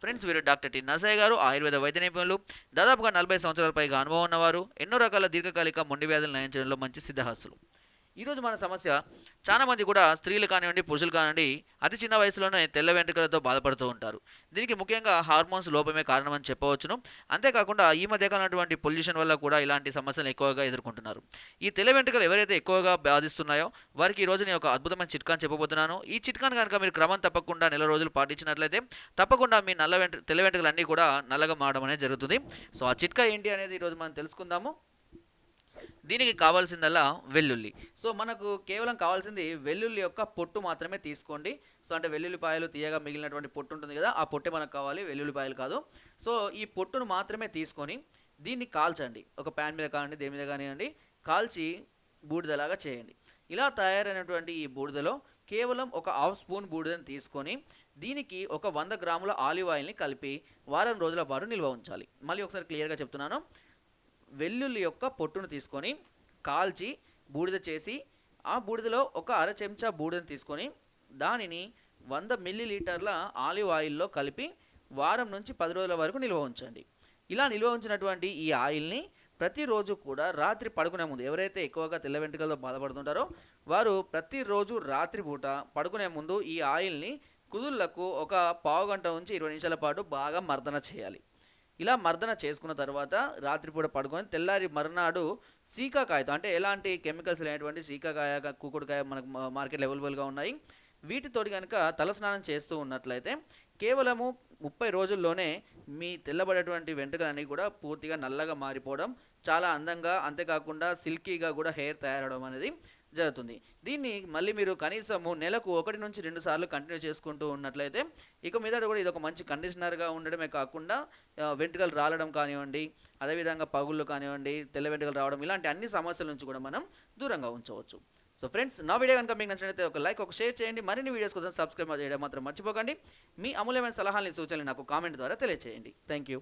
Friends వీరు doctor T. Narasayya గారు ఆయుర్వేద వైద్య నిపుణులు. దాదాపుగా నలభై సంవత్సరాల పైగా అనుభవం ఉన్నవారు. ఎన్నో రకాల దీర్ఘకాలిక మొండి వ్యాధులు నయించడంలో మంచి సిద్ధహాసులు ఈరోజు మన సమస్య చాలామంది కూడా స్త్రీలు కానివ్వండి పురుషులు కానివ్వండి అతి చిన్న వయసులోనే తెల్ల వెంట్రుకలతో బాధపడుతూ ఉంటారు. దీనికి ముఖ్యంగా హార్మోన్స్ లోపమే కారణమని చెప్పవచ్చును. అంతేకాకుండా ఈ మధ్య కాలమైనటువంటి పొల్యూషన్ వల్ల కూడా ఇలాంటి సమస్యలు ఎక్కువగా ఎదుర్కొంటున్నారు. ఈ తెల్ల వెంట్రుకలు ఎవరైతే ఎక్కువగా బాధిస్తున్నాయో వారికి ఈ నేను ఒక అద్భుతమైన చిట్కాని చెప్పబోతున్నాను. ఈ చిట్కాను కనుక మీరు క్రమం తప్పకుండా నెల రోజులు పాటించినట్లయితే తప్పకుండా మీ నల్ల వెంట్రు తెల్ల వెంట్రుకలు అన్నీ కూడా నల్లగా మారడం అనేది జరుగుతుంది. సో ఆ చిట్కా ఏంటి అనేది ఈరోజు మనం తెలుసుకుందాము. దీనికి కావాల్సిందల్లా వెల్లుల్లి. సో మనకు కేవలం కావాల్సింది వెల్లుల్లి యొక్క పొట్టు మాత్రమే తీసుకోండి. సో అంటే వెల్లుల్లిపాయలు తీయగా మిగిలినటువంటి పొట్టు ఉంటుంది కదా ఆ పొట్టే మనకు కావాలి వెల్లుల్లిపాయలు కాదు. సో ఈ పొట్టును మాత్రమే తీసుకొని దీన్ని కాల్చండి. ఒక ప్యాన్ మీద కానివ్వండి దేని మీద కానివ్వండి కాల్చి బూడిదలాగా చేయండి. ఇలా తయారైనటువంటి ఈ బూడిదలో కేవలం ఒక హాఫ్ స్పూన్ బూడిదని తీసుకొని దీనికి ఒక వంద గ్రాముల ఆలివ్ ఆయిల్ని కలిపి వారం రోజుల పాటు నిల్వ ఉంచాలి. మళ్ళీ ఒకసారి క్లియర్గా చెప్తున్నాను. వెల్లుల్లి యొక్క పొట్టును తీసుకొని కాల్చి బూడిద చేసి ఆ బూడిదలో ఒక అర చెంచా బూడిదని తీసుకొని దానిని వంద మిల్లీ లీటర్ల ఆలివ్ ఆయిల్లో కలిపి వారం నుంచి పది రోజుల వరకు నిల్వ ఉంచండి. ఇలా నిల్వ ఉంచినటువంటి ఈ ఆయిల్ని ప్రతిరోజు కూడా రాత్రి పడుకునే ముందు ఎవరైతే ఎక్కువగా తెల్ల వెంట్రుకలతో బాధపడుతుంటారో వారు ప్రతిరోజు రాత్రి పూట పడుకునే ముందు ఈ ఆయిల్ని కుదుళ్ళకు ఒక పావు గంట నుంచి ఇరవై నిమిషాల పాటు బాగా మర్దన చేయాలి. ఇలా మర్దన చేసుకున్న తర్వాత రాత్రిపూట పడుకొని తెల్లారి మరునాడు సీకాకాయతో అంటే ఎలాంటి కెమికల్స్ లేనటువంటి సీకాకాయ కూకుడుకాయ మనకు మార్కెట్లో అవైలబుల్గా ఉన్నాయి. వీటితోటి కనుక తలస్నానం చేస్తూ ఉన్నట్లయితే కేవలము ముప్పై రోజుల్లోనే మీ తెల్లబడేటువంటి వెంట్రుకలన్నీ కూడా పూర్తిగా నల్లగా మారిపోవడం చాలా అందంగా అంతేకాకుండా సిల్కీగా కూడా హెయిర్ తయారవడం అనేది జరుగుతుంది. దీన్ని మళ్ళీ మీరు కనీసము నెలకు ఒకటి నుంచి రెండు సార్లు కంటిన్యూ చేసుకుంటూ ఉన్నట్లయితే ఇక మీద కూడా ఇది ఒక మంచి కండిషనర్గా ఉండడమే కాకుండా వెంట్రుకలు రాలడం కానివ్వండి అదేవిధంగా పగుళ్ళు కానివ్వండి తెల్ల వెంట్రుకలు రావడం ఇలాంటి అన్ని సమస్యల నుంచి కూడా మనం దూరంగా ఉంచవచ్చు. సో ఫ్రెండ్స్ నా వీడియో కనుక మీకు నచ్చినట్లయితే ఒక లైక్ ఒక షేర్ చేయండి. మరిన్ని వీడియోస్ కోసం సబ్స్క్రైబ్ చేయడం మాత్రం మర్చిపోకండి. మీ అమూల్యమైన సలహాలని సూచనలు నాకు కామెంట్ ద్వారా తెలియజేయండి థ్యాంక్ యూ